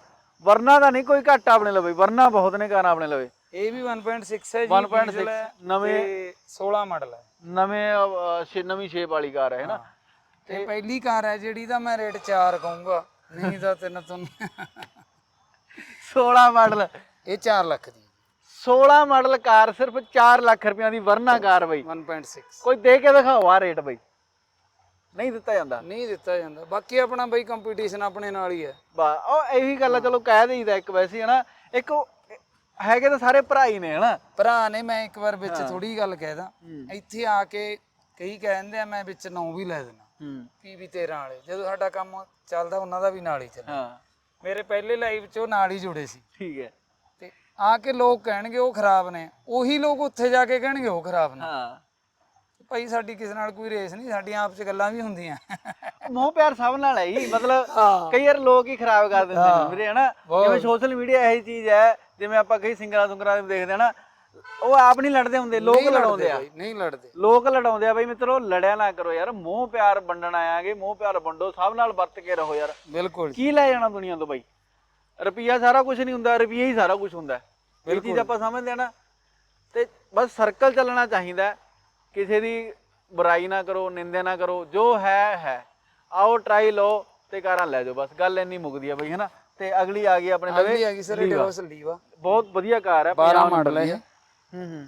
ਵਰਨਾ ਦਾ ਨਹੀਂ ਕੋਈ ਘੱਟ ਆਪਣੇ ਲਵੇ। ਵਰਨਾ ਬਹੁਤ ਨੇ ਕਾਰਾਂ ਆਪਣੇ ਲਵੇ। ਇਹ ਵੀ 1.6 ਹੈ ਜੀ 1.6 diesel ਹੈ ਨਵੇਂ- ਤੇ 16 ਮਾਡਲ ਹੈ। ਨਵੇਂ ਅਹ, ਨਵੀਂ ਸ਼ੇਪ ਵਾਲੀ ਕਾਰ ਹੈ ਹੈਨਾ ਤੇ ਪਹਿਲੀ ਕਾਰ ਹੈ ਜਿਹੜੀ ਦਾ ਮੈਂ ਰੇਟ 4 ਕਹੂੰਗਾ। ਨਹੀਂ ਤਾਂ ਤੈਨੂੰ ਤੁਹਾਨੂੰ 16 ਮਾਡਲ ਇਹ 4 ਲੱਖ ਦੀ 16 ਮਾਡਲ ਕਾਰ ਸਿਰਫ 4 ਲੱਖ ਰੁਪਈਆਂ ਦੀ ਵਰਨਾ ਕਾਰ ਬਈ। 1.6 ਕੋਈ ਦੇ ਕੇ ਦਿਖਾਓ ਆ ਰੇਟ ਬਈ। ਨਹੀਂ ਦਿੱਤਾ ਜਾਂਦਾ। ਨਹੀਂ ਦਿੱਤਾ ਜਾਂਦਾ। ਬਾਕੀ ਆਪਣਾ ਬਈ ਕੰਪੀਟੀਸ਼ਨ ਆਪਣੇ ਨਾਲ ਹੀ ਹੈ। ਬਾ ਉਹ ਇਹੀ ਗੱਲ ਆ ਚਲੋ ਕਹਿ ਦੇਈਦਾ ਇੱਕ ਵੈਸੇ ਹਨਾ ਇੱਕ ਉਹ ਹੈਗੇ ਤਾਂ ਸਾਰੇ ਭਰਾ ਹੀ ਨੇ ਹਨਾ? ਭਰਾ ਨੇ ਮੈਂ ਇੱਕ ਵਾਰ ਵਿੱਚ ਥੋੜੀ ਗੱਲ ਕਹਿਦਾ। ਇੱਥੇ ਆ ਕੇ ਕਈ ਕਹਿੰਦੇ ਆ ਮੈਂ ਵਿੱਚ ਨੌ ਵੀ ਲੈ ਦੇਣਾ ਹੂੰ। ਪੀਵੀ 13 ਵਾਲੇ। ਜਦੋਂ ਸਾਡਾ ਕੰਮ ਚੱਲਦਾ ਉਹਨਾਂ ਦਾ ਵੀ ਨਾਲ ਹੀ ਚੱਲਦਾ। ਹਾਂ। ਮੇਰੇ ਪਹਿਲੇ ਲਾਈਵ 'ਚ ਉਹ ਨਾਲ ਹੀ ਜੁੜੇ ਸੀ। ਠੀਕ ਹੈ। ਤੇ ਆ ਕੇ ਲੋਕ ਕਹਿਣਗੇ ਉਹ ਖਰਾਬ ਨੇ। ਉਹੀ ਲੋਕ ਉੱਥੇ ਜਾ ਕੇ ਕਹਿਣਗੇ ਉਹ ਖਰਾਬ ਨੇ। ਹਾਂ। ਭਾਈ ਸਾਡੀ ਕਿਸੇ ਨਾਲ ਕੋਈ ਰੇਸ ਨਹੀਂ ਸਾਡੀਆਂ ਆਪ 'ਚ ਗੱਲਾਂ ਵੀ ਹੁੰਦੀਆਂ। ਮੋਹ ਪਿਆਰ ਸਭ ਨਾਲ ਹੈ ਹੀ ਮਤਲਬ ਹਾਂ। ਕਈ ਵਾਰ ਲੋਕ ਹੀ ਖਰਾਬ ਕਰ ਦਿੰਦੇ ਨੇ ਵੀਰੇ ਹਨਾ? ਜਿਵੇਂ ਸੋਸ਼ਲ ਮੀਡੀਆ ਇਹੀ ਚੀਜ਼ ਹੈ ਜਿਵੇਂ ਆਪਾਂ ਕਈ ਸਿੰਗਰਾਂ ਸੁੰਗਰਾਂ ਦੇ ਦੇਖਦੇ ਹਨਾ ਉਹ ਆਪ ਨਹੀਂ ਲੜਦੇ ਹੁੰਦੇ ਲੋਕ ਲੜਾਉਂਦੇ ਆ। ਨਹੀਂ ਲੜਦੇ। ਲੋਕ ਲੜਾਉਂਦੇ ਆ ਬਈ ਮਿੱਤਰੋ ਲੜਿਆ ਨਾ ਕਰੋ ਯਾਰ ਮੋਹ ਪਿਆਰ ਵੰਡਣ ਆਇਆਗੇ ਮੋਹ ਪਿਆਰ ਵੰਡੋ ਸਭ ਨਾਲ ਵਰਤ ਕੇ ਰਹੋ ਯਾਰ। ਬਿਲਕੁਲ। ਕੀ ਲੈ ਜਾਣਾ ਦੁਨੀਆ ਤੋਂ ਬਾਈ? ਰੁਪਈਆ ਸਾਰਾ ਕੁਝ ਨਹੀਂ ਹੁੰਦਾ ਰੁਪਈਆ ਹੀ ਸਾਰਾ ਕੁਝ ਹੁੰਦਾ। ਹੈ। ਇਹ ਚੀਜ਼ ਆਪਾਂ ਸਮਝਦੇ ਆ ਨਾ ਤੇ ਬਸ ਸਰਕਲ ਚੱਲਣਾ ਚਾਹੀਦਾ। ਹੈ। ਕਿਸੇ ਦੀ ਬੁਰਾਈ ਨਾ ਕਰੋ ਨਿੰਦਿਆ ਨਾ ਕਰੋ ਜੋ ਹੈ ਹੈ। ਆਓ ਟਰਾਈ ਲਓ ਤੇ ਕਾਰਾਂ ਲੈ ਜਾਓ। ਬਸ ਗੱਲ ਇੰਨੀ ਮੁੱਕਦੀ ਆ ਬਈ ਹੈਨਾ? ਤੇ ਅਗਲੀ ਆ ਗਈ ਆਪਣੇ ਅਗਲੀ ਲਵੇ ਆ ਗਈ ਸਰ ਡਿਵੋਰਸ ਲੀਵਾ। ਬਹੁਤ ਵਧੀਆ ਕਾਰ ਹੈ 12 ਮਾਡਲ ਹੈ ਇਹ। ਹੂੰ ਹੂੰ।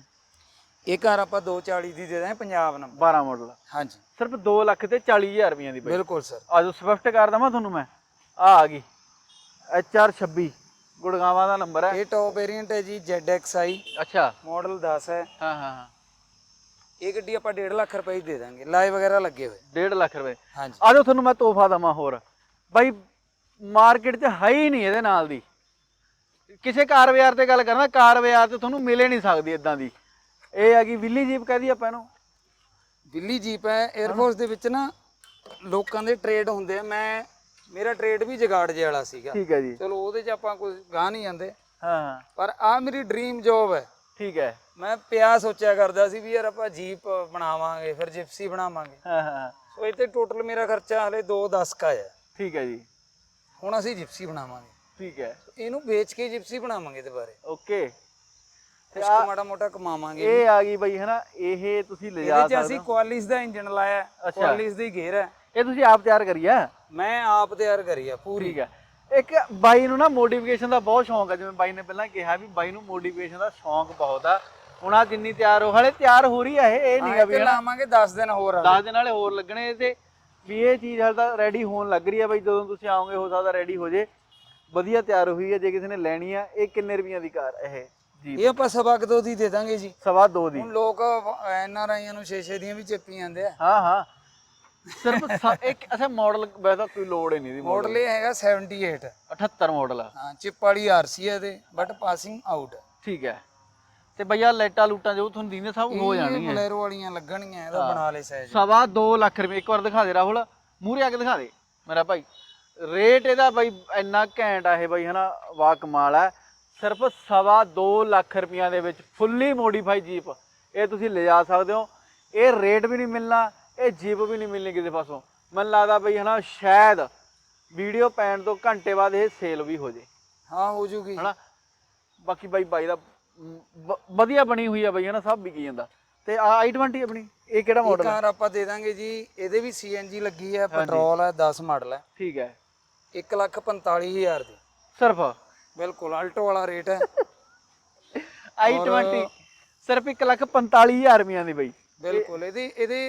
ਇਹ ਕਾਰ ਆਪਾਂ 240 ਦੀ ਦੇ ਦਾਂਗੇ ਪੰਜਾਬ ਨੰਬਰ 12 ਮਾਡਲ ਹਾਂਜੀ। ਸਿਰਫ 2 ਲੱਖ ਤੇ 40000 ਰੁਪਈਆਂ ਦੀ ਬਈ। ਬਿਲਕੁਲ ਸਰ ਆਜੋ ਸਵਿਫਟ ਕਾਰ ਦਵਾਂ ਤੁਹਾਨੂੰ ਮੈਂ? ਆ ਆ ਗਈ। HR 26 ਗੁੜਗਾਵਾਂ ਦਾ ਨੰਬਰ ਹੈ ਇਹ ਟੌਪ ਵੇਰੀਐਂਟ ਹੈ ਜੀ ZXi ਅੱਛਾ। ਮਾਡਲ 10 ਹੈ। ਹਾਂ ਹਾਂ ਹਾਂ। ਇਹ ਗੱਡੀ ਆਪਾਂ 1.5 ਲੱਖ ਰੁਪਏ ਦੀ ਦੇ ਦਾਂਗੇ। ਲਾਈਵ ਵਗੈਰਾ ਲੱਗੇ ਹੋਏ। 1.5 ਲੱਖ ਰੁਪਏ। ਹਾਂਜੀ। ਆਜੋ ਤੁਹਾਨੂੰ ਮੈਂ ਤੋਹਫਾ ਦਵਾਂ ਹੋਰ। ਬਾਈ ਮਾਰਕੀਟ 'ਚ ਹੈ ਹੀ ਨਹੀਂ ਇਹਦੇ ਨਾਲ ਦੀ। ਕਿਸੇ ਕਾਰ ਬਾਜ਼ਾਰ ਤੇ ਗੱਲ ਕਰਨਾ ਕਾਰ ਬਾਜ਼ਾਰ ਤੇ ਤੁਹਾਨੂੰ ਮਿਲੇ ਨਹੀਂ ਸਕਦੀ ਇਦਾਂ ਦੀ। ਇਹ ਹੈਗੀ ਵਿਲੀ ਜੀਪ ਕਹਦੀ ਆਪਾਂ ਇਹਨੂੰ। ਦਿੱਲੀ ਜੀਪ ਹੈ 에ਅਰਫੋਰਸ ਦੇ ਵਿੱਚ ਨਾ ਲੋਕਾਂ ਦੇ ਟ੍ਰੇਡ ਹੁੰਦੇ ਆ। ਮੈਂ ਮੇਰਾ ਟ੍ਰੇਡ ਵੀ ਜਗਾੜ ਜੇ ਵਾਲਾ ਸੀਗਾ। ਠੀਕ ਹੈ ਜੀ। ਚਲੋ ਉਹਦੇ 'ਚ ਆਪਾਂ ਕੁਝ ਗਾਹ ਨਹੀਂ ਜਾਂਦੇ। ਹਾਂ ਹਾਂ। ਪਰ ਆ ਮੇਰੀ ਡ੍ਰੀਮ ਜੌਬ ਹੈ। ਠੀਕ ਹੈ। ਮੈਂ ਪਿਆ ਸੋਚਿਆ ਕਰਦਾ ਸੀ ਵੀ ਯਾਰ ਆਪਾਂ ਜੀਪ ਬਣਾਵਾਂਗੇ ਫਿਰ ਜਿਪਸੀ ਬਣਾਵਾਂਗੇ। ਹਾਂ ਹਾਂ ਹਾਂ, ਸੋ ਇਹ ਤੇ ਟੋਟਲ ਮੇਰਾ ਖਰਚਾ ਹਲੇ 2.10 ਕਾ ਹੈ ਠੀਕ ਹੈ ਜੀ। ਹੁਣ ਅਸੀਂ ਜਿਪਸੀ ਬਣਾਵਾਂਗੇ। ਠੀਕ ਹੈ। ਇਹਨੂੰ ਵੇਚ ਕੇ ਜਿਪਸੀ ਬਣਾਵਾਂਗੇ ਦੁਬਾਰੇ ਓਕੇ। ਕੁਛ ਕੁ ਮਾੜਾ ਮੋਟਾ ਕਮਾਵਾਂਗੇ ਇਹ ਆ ਗਈ ਬਈ ਹਨਾ ਇਹ ਤੁਸੀਂ ਲਿਜਾ ਇਹਦੇ 'ਚ ਸਕਦੇ ਅਸੀਂ ਕੁਆਲਿਸ ਦਾ ਇੰਜਨ ਲਾਇਆ ਕੁਆਲਿਸ ਦੀ ਗੇਅਰ ਹੈ। ਇਹ ਤੁਸੀਂ ਆਪ ਤਿਆਰ ਕਰੀ ਆ ਮੈਂ ਆਪ ਤਿਆਰ ਕਰੀ ਆ ਪੂਰੀ। ਠੀਕ ਹੈ। ਇੱਕ ਬਾਈ ਨੂੰ ਨਾ ਮੋਡੀਫਿਕੇਸ਼ਨ ਦਾ ਬਹੁਤ ਸ਼ੌਂਕ ਹੈ ਜਿਵੇਂ ਬਾਈ ਨੇ ਪਹਿਲਾਂ ਕਿਹਾ ਵੀ ਬਾਈ ਨੂੰ ਮੋਡੀਫਿਕੇਸ਼ਨ ਦਾ ਸ਼ੌਂਕ ਬਹੁਤ ਆ। ਹੁਣ ਆ ਜਿੰਨੀ ਤਿਆਰ ਹੋ ਹਲੇ ਤਿਆਰ ਹੋ ਰਹੀ ਆ ਇਹ ਇਹ ਨਹੀਂ ਆ ਵੀ ਲਾਵਾਂਗੇ 10 ਦਿਨ ਹੋਰ ਆ। 10 ਦਿਨ ਵਾਲੇ ਹੋਰ ਲੱਗਣੇ ਤੇ ਵੀ ਇਹ ਚੀਜ਼ ਹਾਲੇ ਤਾਂ ਰੈਡੀ ਹੋਣ ਲੱਗ ਰਹੀ ਆ ਬਾਈ ਜਦੋਂ ਤੁਸੀਂ ਆਓਗੇ ਹੋ ਸਕਦਾ ਰੈਡੀ ਹੋ ਜੇ। ਵਧੀਆ ਤਿਆਰ ਹੋਈ ਹੈ ਜੇ ਕਿਸੇ ਨੇ ਲੈਣੀ ਆ ਇਹ ਕਿੰਨੇ ਰੁਪਈਆਂ ਦੀ ਕਾਰ ਇਹ? ਜੀ। ਇਹ ਆਪਾਂ ਸਵਾ ਕੁ ਦੋ ਦੀ ਦੇ ਦਾਂਗੇ ਜੀ। ਸਵਾ ਦੋ ਦੀ। ਹੁਣ ਲੋਕ ਐਨ ਆਰ ਆਈਆਂ ਨੂੰ 6-6 ਦੀਆਂ ਵੀ ਚੱਪੀ ਜਾਂਦੇ ਆ। ਹਾਂ ਹਾਂ। ਸਿਰਫ ਸ- ਇੱਕ ਅੱਛਾ ਮਾਡਲ ਵੈਸਾ ਕੋਈ ਲੋੜ ਹੀ ਨਹੀਂ ਦੀ ਮਾਡਲ ਇਹ ਹੈਗਾ 78 78 ਮਾਡਲ ਆ। ਹਾਂ ਚਿਪ ਵਾਲੀ ਆਰਸੀ ਹੈ ਇਹਦੇ ਬਟ ਪਾਸਿੰਗ ਆਊਟ ਠੀਕ ਹੈ। ਤੇ ਭਈਆ ਲਾਈਟਾਂ ਲੂਟਾਂ ਜੋ ਤੁਹਾਨੂੰ ਦੀਨੇ ਸਭ ਹੋ ਇਹ ਜਾਣਗੀਆਂ। ਬਲੈਰੋ ਵਾਲੀਆਂ ਲੱਗਣਗੀਆਂ ਇਹਦਾ ਬਣਾ ਲੈ ਸਾਈਜ਼ ਸਵਾ 2 ਲੱਖ ਰੁਪਏ ਇੱਕ ਵਾਰ ਦਿਖਾ ਦੇ ਰਾਹੁਲ ਮੂਰੇ ਆ ਕੇ ਦਿਖਾ ਦੇ ਮੇਰਾ ਭਾਈ। ਰੇਟ ਇਹਦਾ ਬਾਈ ਇੰਨਾ ਘੈਂਟ ਆ ਇਹ ਬਾਈ ਹਨਾ ਵਾ ਕਮਾਲ ਹੈ ਸਿਰਫ ਸਵਾ 2 ਲੱਖ ਰੁਪਈਆਂ ਦੇ ਵਿੱਚ ਫੁੱਲੀ ਮੋਡੀਫਾਈ ਜੀਪ ਇਹ ਤੁਸੀਂ ਲਿਜਾ ਸਕਦੇ ਹੋ। ਇਹ ਰੇਟ ਵੀ ਨਹੀਂ ਮਿਲਣਾ ਇਹ ਜੀਪ ਵੀ ਨਹੀਂ ਮਿਲਣੀ ਕਿਸੇ ਪਾਸੋਂ। ਮੈਨੂੰ ਲੱਗਦਾ ਬਈ ਹਨਾ ਸ਼ਾਇਦ ਵੀਡੀਓ ਪੈਣ ਤੋਂ ਘੰਟੇ ਬਾਅਦ ਇਹ ਸੇਲ ਵੀ ਹੋ ਜੇ। ਹਾਂ ਹੋ ਜੂਗੀ। ਹਨਾ? ਬਾਕੀ ਬਾਈ ਬਾਈ ਦਾ ਵ- ਵਧੀਆ ਬਣੀ ਹੋਈ ਆ ਬਈ ਹਨਾ ਸਭ ਵਿਕੀ ਜਾਂਦਾ। ਤੇ ਆ i20 ਆਪਣੀ ਇਹ ਕਿਹੜਾ ਮਾਡਲ ਹੈ ਕਾਰ ਆਪਾਂ ਦੇ ਦਾਂਗੇ ਜੀ ਇਹਦੇ ਵੀ ਸੀਐਨਜੀ ਲੱਗੀ ਹੈ ਪੈਟਰੋਲ ਹੈ 10 ਮਾਡਲ ਹੈ ਠੀਕ ਹੈ। 145000 ਦੀ। ਸਿਰਫ? ਬਿਲਕੁਲ ਆਲਟੋ ਵਾਲਾ ਰੇਟ ਹੈ i20 ਸਿਰਫ 145000 ਰੁਪਈਆਂ ਦੀ ਬਈ। ਬਿਲਕੁਲ ਇਹਦੀ ਇਹਦੇ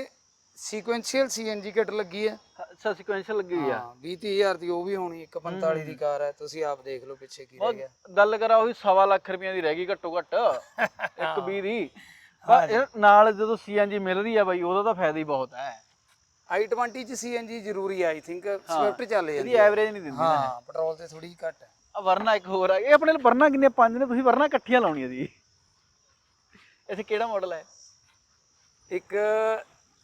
ਸੀਕੁਐਂਸ਼ੀਅਲ ਸੀਐਨਜੀ ਕਿਟ ਲੱਗੀ ਹੈ। ਅੱਛਾ ਸੀਕੁਐਂਸ਼ਲ ਲੱਗੀ ਹੋਈ ਆ। ਹਾਂ 20000 ਦੀ ਉਹ ਵੀ ਹੋਣੀ 145 ਦੀ ਕਾਰ ਹੈ ਤੁਸੀਂ ਆਪ ਦੇਖ ਲਓ ਪਿੱਛੇ ਕੀ ਰਹਿ ਗਿਆ। ਗੱਲ ਕਰਾ ਉਹੀ ਸਵਾ ਲੱਖ ਰੁਪਈਆਂ ਦੀ ਰਹਿ ਗਈ ਘੱਟੋ ਘੱਟ ਇੱਕ ਵੀਹ ਦੀ। ਪਰ ਇਹ ਨਾਲ ਜਦੋਂ ਸੀਐਨਜੀ ਮਿਲ ਰਹੀ ਆ ਬਾਈ ਉਹਦਾ ਤਾਂ ਫਾਇਦਾ ਹੀ ਬਹੁਤ ਹੈ। I20 ਚ ਸੀਐਨਜੀ ਜ਼ਰੂਰੀ ਆਈ ਥਿੰਕ ਸਵਿਫਟ ਚੱਲ ਇਹਦੀ ਜਾਂਦੀ ਐਵਰੇਜ ਨਹੀਂ ਦਿੰਦੀ ਹਾਂ ਪੈਟਰੋਲ ਤੇ ਥੋੜੀ ਘੱਟ। ਹੈ ਆ ਵਰਨਾ ਇੱਕ ਹੋਰ ਆ ਇਹ ਆਪਣੇ ਲਈ ਵਰਨਾ ਕਿੰਨੇ ਪੰਜ ਨੇ ਤੁਸੀਂ ਵਰਨਾ ਇਕੱਠੀਆਂ ਲਾਉਣੀਆਂ ਜੀ। ਇਥੇ ਕਿਹੜਾ ਮਾਡਲ ਹੈ? ਇੱਕ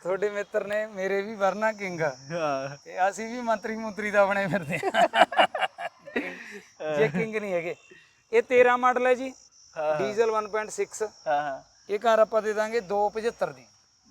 ਤੁਹਾਡੇ ਮਿੱਤਰ ਨੇ ਮੇਰੇ ਵੀ ਵਰਨਾ ਕਿੰਗ ਹਾਂ। ਤੇ ਅਸੀਂ ਵੀ ਮੰਤਰੀ ਮੰਤਰੀ ਦਾ ਬਣੇ ਫਿਰਦੇ ਹਾਂ ਜੇ ਕਿੰਗ ਨਹੀਂ ਹੈਗੇ। ਇਹ 13 ਮਾਡਲ ਹੈ ਜੀ। ਡੀਜ਼ਲ 1.6 ਹਾਂ ਹਾਂ। ਇਹ ਕਾਰ ਆਪਾਂ ਦੇ ਦਾਂਗੇ 275 ਦੀ।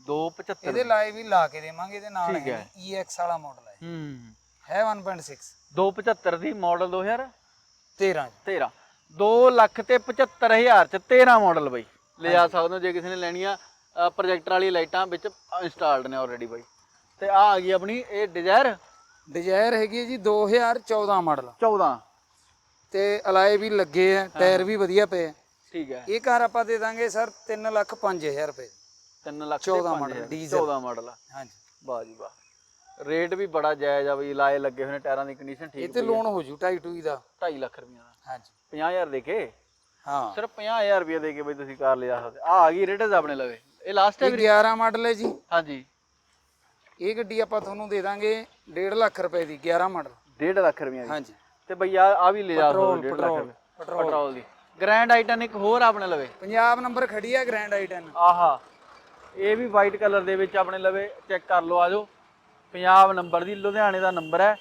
275 ਇਹਦੇ ਲਾਏ ਵੀ ਲਾ ਕੇ ਦੇਵਾਂਗੇ ਇਹਦੇ ਨਾਲ ਹੈ। EX ਵਾਲਾ ਮਾਡਲ ਹੈ। ਹੂੰ। ਹੈ 1.6 275 ਦੀ ਮਾਡਲ 2013 13 2 ਲੱਖ ਤੇ 75000 ਚ 13 ਮਾਡਲ ਬਈ। ਲਿਜਾ ਸਕਦੇ ਹੋ ਜੇ ਕਿਸੇ ਨੇ ਲੈਣੀ ਆ ਪ੍ਰੋਜੈਕਟਰ ਵਾਲੀ ਲਾਈਟਾਂ ਵਿੱਚ ਇੰਸਟਾਲਡ ਨੇ ਆਲਰੇਡੀ ਬਾਈ। ਤੇ ਆ ਆ ਗਈ ਆਪਣੀ ਇਹ ਡਿਜ਼ਾਇਰ ਡਿਜ਼ਾਇਰ ਹੈਗੀ ਹੈ ਜੀ 2014 ਮਾਡਲ 14 ਤੇ ਅਲਾਏ ਵੀ ਲੱਗੇ ਆ ਟਾਇਰ ਵੀ ਵਧੀਆ ਪਏ ਆ। ਠੀਕ ਹੈ। ਇਹ ਕਾਰ ਆਪਾਂ ਦੇ ਦਾਂਗੇ ਸਰ 3 ਲੱਖ 5000 ਰੁਪਏ। 3 ਲੱਖ 14 14 ਮਾਡਲ, ਡੀਜ਼ਲ। 14 ਮਾਡਲ ਹਾਂਜੀ। ਵਾਹ ਜੀ ਵਾਹ। ਰੇਟ ਵੀ ਬੜਾ ਜਾਇਜ਼ ਆ ਬਈ ਲਾਏ ਲੱਗੇ ਹੋਏ ਨੇ ਟਾਇਰਾਂ ਦੀ ਕੰਡੀਸ਼ਨ ਇਹ ਠੀਕ ਤੇ ਲੋਨ ਹੋ ਜੂ 2.5 ਟੂਈ ਦਾ। 2.5 ਲੱਖ ਰੁਪਈਆ ਦਾ। ਹਾਂਜੀ। 50000 ਦੇ ਕੇ? ਹਾਂ। ਸਿਰਫ 50000 ਰੁਪਏ ਦੇ ਕੇ ਬਈ ਤੁਸੀਂ ਕਾਰ ਲਿਆ ਸਕਦੇ ਆ ਆ ਗਈ ਰੇਟਸ ਆਪਣੇ ਲਵੇ। ਇਹ ਲਾਸਟ ਹੈ ਇਹ 11 ਮਾਡਲ ਹੈ ਜੀ। ਹਾਂਜੀ। ਇਹ ਗੱਡੀ ਆਪਾਂ ਤੁਹਾਨੂੰ ਦੇ ਦਾਂਗੇ 1.5 ਲੱਖ ਰੁਪਏ ਦੀ 11 ਮਾਡਲ। 1.5 ਲੱਖ ਰੁਪਈਆ ਦੀ ਹਾਂਜੀ। ਤੇ ਬਈ ਆ ਆ ਵੀ ਲੈ ਜਾ ਪੈਟਰੋਲ, ਸਕਦੇ 1.5 ਲੱਖ ਪੈਟਰੋਲ, ਰੁਪਏ ਪੈਟਰੋਲ ਦੀ। ਗ੍ਰੈਂਡ ਆਈਟਨ ਇੱਕ ਹੋਰ ਆਪਣੇ ਲਵੇ। ਪੰਜਾਬ ਨੰਬਰ ਖੜੀ ਆ ਗ੍ਰੈਂਡ ਆਈਟਨ ਆਹਾ। ਇਹ ਵੀ ਵਾਈਟ ਕਲਰ ਦੇ ਵਿੱਚ ਆਪਣੇ ਲਵੇ। ਚੈੱਕ ਕਰ ਲਓ ਆਜੋ ਪੰਜਾਬ ਨੰਬਰ ਦੀ ਲੁਧਿਆਣੇ ਦਾ ਨੰਬਰ ਹੈ।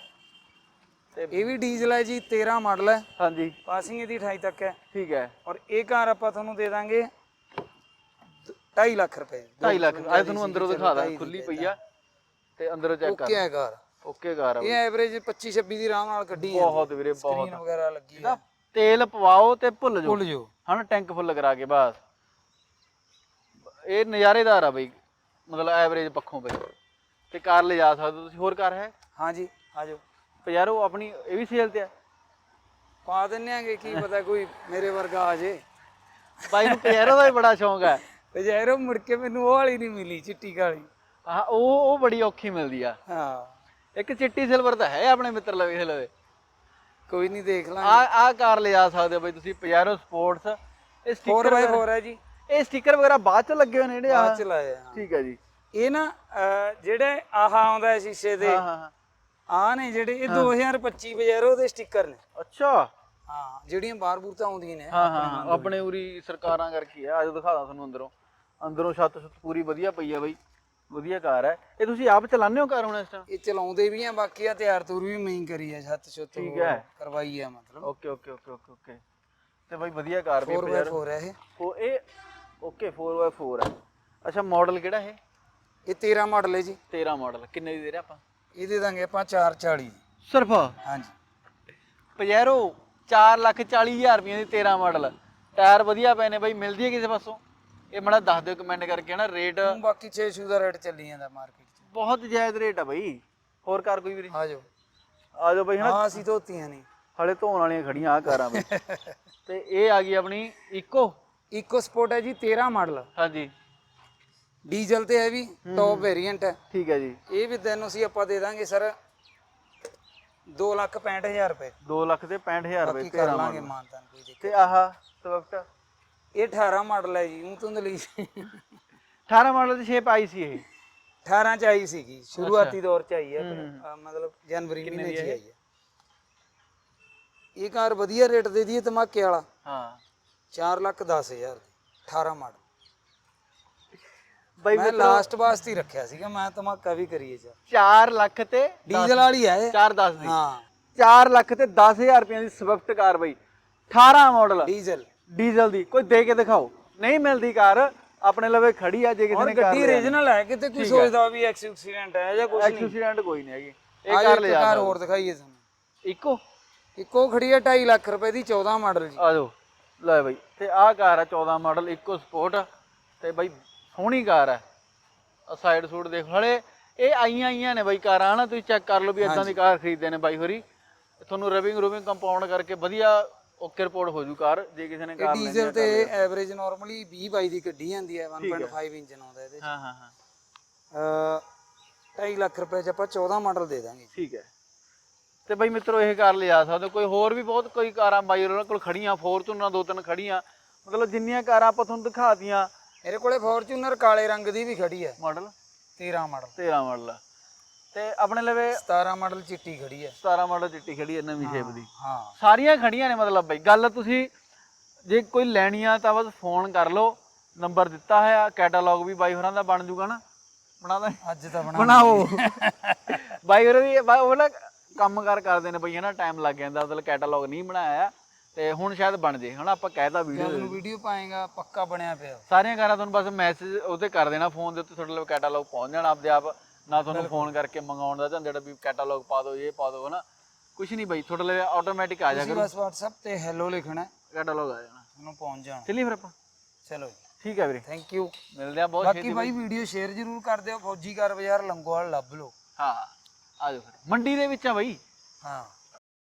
ਇਹ ਵੀ ਡੀਜ਼ਲ ਹੈ ਜੀ 13 ਮਾਡਲ ਹੈ। ਹਾਂਜੀ। ਪਾਸਿੰਗ ਇਹਦੀ 28 ਤੱਕ ਹੈ। ਠੀਕ ਹੈ। ਔਰ ਇਹ ਕਾਰ ਆਪਾਂ ਤੁਹਾਨੂੰ ਦੇ ਦਾਂਗੇ 2.5 ਲੱਖ ਰੁਪਏ। 2.5 ਲੱਖ। ਅੱਜ ਤੁਹਾਨੂੰ ਅੰਦਰੋਂ ਦਿਖਾ ਦਾਂ ਖੁੱਲੀ ਪਈ ਆ ਤੇ ਅੰਦਰੋਂ ਚੈੱਕ ਕਰ। ਓਕੇ ਕਾਰ ਓਕੇ ਕਾਰ ਆ ਇਹ ਐਵਰੇਜ 25 26 ਦੀ ਆਰਾਮ ਨਾਲ ਕੱਢੀ ਹੈ ਬਹੁਤ ਵੀਰੇ ਬਹੁਤ। ਸਕਰੀਨ ਵਗੈਰਾ ਲੱਗੀ ਹੈ ਤੇਲ ਪਵਾਓ ਤੇ ਭੁੱਲ ਜਾਓ। ਭੁੱਲ ਜਾਓ। ਹਨਾ ਟੈਂਕ ਫੁੱਲ ਕਰਾ ਕੇ ਬਸ। ਇਹ ਨਜ਼ਾਰੇਦਾਰ ਆ ਬਈ। ਮਤਲਬ ਐਵਰੇਜ ਪੱਖੋਂ ਬਈ। ਤੇ ਕਾਰ ਲੈ ਜਾ ਸਕਦੇ ਤੁਸੀਂ। ਹੋਰ ਕਾਰ ਹੈ? ਹਾਂਜੀ ਆ ਜਾਓ। ਪਜਾਰੋ ਆਪਣੀ ਇਹ ਵੀ ਸੇਲ ਤੇ ਆ? ਪਾ ਦਿੰਨੇ ਆਂਗੇ ਕੀ ਪਤਾ ਕੋਈ ਮੇਰੇ ਵਰਗਾ ਆ ਜੇ। ਬਾਈ ਨੂੰ ਪਜਾਰੋ ਦਾ ਵੀ ਬੜਾ ਸ਼ੌਂਕ ਹੈ ਤੇ ਜੈਰੋ ਮੁੜ ਕੇ ਮੈਨੂੰ ਉਹ ਵਾਲੀ ਨਹੀਂ ਮਿਲੀ ਚਿੱਟੀ ਕਾਲੀ। ਹਾਂ ਉਹ ਉਹ ਬੜੀ ਔਖੀ ਮਿਲਦੀ ਆ। ਹਾਂ। ਇੱਕ ਚਿੱਟੀ ਸਿਲਵਰ ਤਾਂ ਹੈ ਆਪਣੇ ਮਿੱਤਰ ਲਵੇ ਲਵੇ। ਕੋਈ ਨਹੀਂ ਦੇਖ ਲਾਂ ਆ ਆ ਕਾਰ ਲੈ ਜਾ ਸਕਦੇ ਹੋ ਬਈ ਤੁਸੀਂ ਪਜਾਰੋ ਸਪੋਰਟਸ ਇਹ ਸਟicker 4x4 ਹੈ ਜੀ? ਇਹ ਸਟicker ਵਗੈਰਾ ਬਾਅਦ ਚ ਲੱਗੇ ਹੋਏ ਨੇ ਜਿਹੜੇ ਆ? ਬਾਅਦ ਚ ਲਾਏ ਆ ਠੀਕ ਹੈ ਜੀ। ਇਹ ਨਾ ਅਹ, ਜਿਹੜੇ ਆਹ ਆਉਂਦਾ ਹੈ ਸ਼ੀਸ਼ੇ ਦੇ ਹਾਂ ਹਾਂ ਹਾਂ। ਆ ਨੇ ਜਿਹੜੇ ਇਹ 2025 ਬਜੈਰੋ ਦੇ ਸਟicker ਨੇ। ਅੱਛਾ। ਹਾਂ ਜਿਹੜੀਆਂ ਬਾਹਰ ਬੂਰ ਤਾਂ ਆਉਂਦੀਆਂ ਨੇ। ਹਾਂ ਹਾਂ ਆਪਣੇ ਉਰੀ ਸਰਕਾਰਾਂ ਕਰਕੇ ਆ ਆਜੋ ਦਿਖਾਦਾ ਤੁਹਾਨੂੰ ਅੰਦਰੋਂ। ਅੰਦਰੋਂ ਛੱਤ ਛੁੱਤ ਪੂਰੀ ਵਧੀਆ ਪਈ ਆ ਬਈ ਵਧੀਆ ਕਾਰ ਹੈ ਇਹ ਤੁਸੀਂ ਆਪ ਚਲਾਉਂਦੇ ਹੋ ਕਾਰ ਹੁਣ ਇਸ ਟਾਈਮ ਇਹ ਚਲਾਉਂਦੇ ਵੀ ਆ ਬਾਕੀ ਆ ਤਿਆਰ ਤੂਰ ਵੀ ਮੈਂ ਹੀ ਕਰੀ ਆ ਛੱਤ ਛੁੱਤ ਠੀਕ ਹੈ। ਕਰਵਾਈ ਆ ਮਤਲਬ। Okay okay okay okay okay. ਤੇ ਬਈ ਵਧੀਆ ਕਾਰ ਵੀ 4x4 ਹੈ ਇਹ। ਉਹ ਇਹ ਓਕੇ 4x4 ਹੈ ਅੱਛਾ ਮਾਡਲ ਕਿਹੜਾ ਇਹ? ਇਹ 13 ਮਾਡਲ ਹੈ ਜੀ। 13 ਮਾਡਲ ਕਿੰਨੇ ਦੀ ਦੇ ਰਹੇ ਆਪਾਂ? ਇਹ ਦੇ ਦਾਂਗੇ ਆਪਾਂ 440 ਦੀ ਸਿਰਫ? ਹਾਂਜੀ। ਪਜੈਰੋ 4 ਲੱਖ 40 ਹਜ਼ਾਰ ਰੁਪਏ ਦੀ 13 ਮਾਡਲ ਟਾਇਰ ਵਧੀਆ ਪਏ ਨੇ ਬਈ ਮਿਲਦੀ ਹੈ ਕਿਸੇ ਪਾਸੋਂ? ਇਹ ਮੜਾ ਦੱਸ ਦਿਓ ਕਮੈਂਟ ਕਰਕੇ ਨਾ ਰੇਟ ਹੁਣ ਬਾਕੀ 6 ਸ਼ੂ ਦਾ ਰੇਟ ਚੱਲੀ ਜਾਂਦਾ ਮਾਰਕੀਟ 'ਚ। ਬਹੁਤ ਜਾਇਜ਼ ਰੇਟ ਆ ਬਈ। ਹੋਰ ਕਾਰ ਕੋਈ ਵੀ ਆ ਜਾਓ। ਆ ਜਾਓ ਬਈ ਹਨਾ। ਹਾਂ ਅਸੀਂ ਧੋਤੀਆਂ ਨਹੀਂ ਹਲੇ ਧੋਣ ਵਾਲੀਆਂ ਖੜੀਆਂ ਆ ਕਾਰਾਂ ਬਈ। ਤੇ ਇਹ ਆ ਗਈ ਆਪਣੀ ਇਕੋ ਇਕੋ ਸਪੋਰਟ ਹੈ ਜੀ 13 ਮਾਡਲ ਹਾਂਜੀ। ਡੀਜ਼ਲ ਤੇ ਹੈ ਵੀ ਟੌਪ ਵੇਰੀਐਂਟ ਹੈ। ਠੀਕ ਹੈ ਜੀ। ਇਹ ਵੀ ਤੈਨੂੰ ਅਸੀਂ ਆਪਾਂ ਦੇ ਦਾਂਗੇ ਸਰ 2 ਲੱਖ 65000 ਰੁਪਏ। 2 ਲੱਖ ਤੇ 65000 ਰੁਪਏ ਬਾਕੀ ਕਰ ਲਾਂਗੇ ਮਾਨਤਾਨ ਕੋਈ ਦਿੱਕਤ ਤੇ ਆਹ ਸਵਿਫਟ ਇਹ 18 ਮਾਡਲ ਹੈ ਜੀ ਉਹ ਤੋਂ ਲਈ 18 ਮਾਡਲ ਦੀ ਸ਼ੇਪ ਆਈ ਸੀ ਇਹ? 18 ਚ ਆਈ ਸੀਗੀ ਸ਼ੁਰੂਆਤੀ ਦੌਰ ਚ ਆਈ ਹੈ। ਅਹ ਮਤਲਬ ਜਨਵਰੀ ਮਹੀਨੇ ਚ ਹੀ ਆਈ ਹੈ ਇਹ ਕਾਰ ਵਧੀਆ ਰੇਟ ਦੇ ਦਈਏ ਧਮਾਕੇ ਵਾਲਾ। ਹਾਂ। 4 ਲੱਖ 10000 ਦੀ 18 ਮਾਡਲ ਬਈ ਮੈਂ ਲਾਸਟ ਵਾਸਤੇ ਹੀ ਰੱਖਿਆ ਸੀਗਾ ਮੈਂ ਧਮਾਕਾ ਵੀ ਕਰੀਏ ਚ 4 ਲੱਖ ਤੇ ਡੀਜ਼ਲ ਵਾਲੀ ਹੈ ਇਹ। 4 10 ਦੀ। ਹਾਂ। 4 ਲੱਖ ਤੇ 10000 ਰੁਪਏ ਦੀ ਸਵਿਫਟ ਕਾਰ ਬਈ। 18 ਮਾਡਲ ਡੀਜ਼ਲ ਡੀਜ਼ਲ ਦੀ ਕੋਈ ਦੇ ਕੇ ਦਿਖਾਓ। ਨਹੀਂ ਮਿਲਦੀ ਕਾਰ ਆਪਣੇ ਲਵੇ ਖੜੀ ਆ ਜੇ ਕਿਸੇ ਨੇ ਕਾਰ ਗੱਡੀ ਰੀਜਨਲ ਹੈ ਕਿਤੇ ਕੋਈ ਸੋਚਦਾ ਵੀ ਐਕਸੀਡੈਂਟ ਹੈ ਜਾਂ ਕੁਝ ਨਹੀਂ। ਐਕਸੀਡੈਂਟ ਕੋਈ ਨਹੀਂ ਹੈਗੀ। ਇਹ ਕਾਰ ਲੈ ਜਾ ਕਾਰ ਹੋਰ ਦਿਖਾਈਏ ਤੁਹਾਨੂੰ। ਇੱਕੋ? ਇੱਕੋ ਖੜੀ ਹੈ 2.5 ਲੱਖ ਰੁਪਏ ਦੀ 14 ਮਾਡਲ ਜੀ। ਆ ਜਾਓ। ਲੈ ਬਈ ਤੇ ਆਹ ਕਾਰ ਆ 14 ਮਾਡਲ ਇੱਕੋ ਸਪੋਰਟ ਤੇ ਬਈ ਸੋਹਣੀ ਕਾਰ ਹੈ ਆ ਸਾਈਡ ਸੂਟ ਦੇਖ ਹਲੇ ਇਹ ਆਈਆਂ ਆਈਆਂ ਨੇ ਬਈ ਕਾਰਾਂ ਨਾ ਤੁਸੀਂ ਚੈੱਕ ਕਰ ਲਓ ਵੀ ਇਦਾਂ ਦੀ ਕਾਰ ਖਰੀਦਦੇ ਨੇ ਬਾਈ ਹੋਰੀ। ਤੁਹਾਨੂੰ ਰਵਿੰਗ ਰੂਵਿੰਗ ਕੰਪਾਊਂਡ ਕਰਕੇ ਵਧੀਆ ਓਕੇ ਰਿਪੋਰਟ ਹੋ ਜੂ ਕਾਰ ਜੇ ਕਿਸੇ ਨੇ ਕਾਰ ਲੈਣੀ ਡੀਜ਼ਲ ਤੇ ਐਵਰੇਜ ਨਾਰਮਲੀ 20 22 ਦੀ ਗੱਡੀ ਜਾਂਦੀ ਹੈ 1.5 ਇੰਜਨ ਆਉਂਦਾ ਇਹਦੇ ਹਾਂ ਹਾਂ ਹਾਂ। ਅ 2.5 ਲੱਖ ਰੁਪਏ ਚ ਆਪਾਂ 14 ਮਾਡਲ ਦੇ ਦਾਂਗੇ। ਠੀਕ ਹੈ। ਤੇ ਬਈ ਮਿੱਤਰੋ ਇਹ ਕਾਰ ਲਿਜਾ ਸਕਦੇ ਕੋਈ ਹੋਰ ਵੀ ਬਹੁਤ ਕੋਈ ਕਾਰਾਂ ਬਾਈ ਉਹਨਾਂ ਕੋਲ ਖੜੀਆਂ ਫੋਰਚੂਨਰ ਦੋ ਤਿੰਨ ਖੜੀਆਂ ਮਤਲਬ ਜਿੰਨੀਆਂ ਕਾਰਾਂ ਆਪਾਂ ਤੁਹਾਨੂੰ ਦਿਖਾਤੀਆਂ ਮੇਰੇ ਕੋਲੇ ਫੋਰਚੂਨਰ ਕਾਲੇ ਰੰਗ ਦੀ ਵੀ ਖੜੀ ਹੈ। ਮਾਡਲ 13 ਮਾਡਲ 13 ਮਾਡਲ ਤੇ ਆਪਣੇ ਲਵੇ 17 ਮਾਡਲ ਚਿੱਟੀ ਖੜੀ ਹੈ। 17 ਮਾਡਲ ਚਿੱਟੀ ਖੜੀ ਹੈ ਨਵੀਂ ਸ਼ੇਪ ਦੀ। ਹਾਂ ਸਾਰੀਆਂ ਖੜੀਆਂ ਨੇ ਮਤਲਬ ਬਈ। ਗੱਲ ਤੁਸੀਂ ਜੇ ਕੋਈ ਲੈਣੀ ਆ ਤਾਂ ਬਸ ਫੋਨ ਕਰ ਲਓ। ਨੰਬਰ ਦਿੱਤਾ ਹੋਇਆ ਕੈਟਾਲੌਗ ਵੀ ਬਾਈ ਹੋਰਾਂ ਦਾ ਬਣ ਜੂਗਾ ਨਾ। ਬਣਾ ਦਾਂ ਅੱਜ ਤਾਂ ਬਣਾ ਬਣਾਓ। ਬਾਈ ਹੋਰਾਂ ਦੀ ਉਹ ਨਾ ਕੰਮ ਕਾਰ ਕਰਦੇ ਨੇ ਬਈ ਹਨਾ ਟਾਈਮ ਲੱਗ ਜਾਂਦਾ। ਮਤਲਬ ਕੈਟਾਲੌਗ ਨਹੀਂ ਬਣਾਇਆ। ਤੇ ਹੁਣ ਸ਼ਾਇਦ ਬਣ ਜੇ। ਹਨਾ ਆਪਾਂ ਕਹਿਤਾ ਵੀਡੀਓ ਜਦੋਂ ਵੀਡੀਓ ਪਾਏਗਾ ਪੱਕਾ ਬਣਿਆ ਪਿਆ। ਸਾਰੀਆਂ ਕਾਰਾਂ ਤੁਹਾਨੂੰ ਬਸ ਮੈਸੇਜ ਉਹਤੇ ਕਰ ਦੇਣਾ ਫੋਨ ਦੇ ਉੱਤੇ ਤੁਹਾਡੇ ਲਈ ਕੈਟਾਲੌਗ ਪਹੁੰਚ ਜਾਣਾ ਆਪਦੇ ਆਪ। ਨਾ ਤੁਹਾਨੂੰ ਫੋਨ ਕਰਕੇ ਮੰਗਾਉਣ ਦਾ ਝੰਡੜ ਵੀ ਕੈਟਾਲੌਗ ਪਾ ਦਿਓ ਇਹ ਪਾ ਦਿਓ ਹਨਾ? ਕੁਝ ਨਹੀਂ ਬਈ ਤੁਹਾਡੇ ਲਈ ਆਟੋਮੈਟਿਕ ਆ ਤੁਸੀਂ ਜਾਏਗਾ ਬਸ WhatsApp ਤੇ ਹੈਲੋ ਲਿਖਣਾ ਹੈ, ਕੈਟਾਲੌਗ ਆ ਜਾਣਾ। ਤੁਹਾਨੂੰ ਪਹੁੰਚ ਜਾਣਾ। ਚੱਲੀਏ ਫਿਰ ਆਪਾਂ। ਚਲੋ ਜੀ। ਠੀਕ ਹੈ ਵੀਰੇ। ਥੈਂਕ ਯੂ ਮਿਲਦੇ ਆ ਬਹੁਤ ਬਾਕੀ ਬਾਈ ਵੀਡੀਓ ਸ਼ੇਅਰ ਜ਼ਰੂਰ ਕਰ ਦਿਓ ਫੌਜੀ ਕਾਰ ਬਾਜ਼ਾਰ ਲੰਗੋਵਾਲ ਲੱਭ ਲਓ। ਹਾਂ ਆ ਜਾਓ ਫਿਰ। ਮੰਡੀ ਦੇ ਵਿੱਚ ਆ ਬਈ। ਹਾਂ।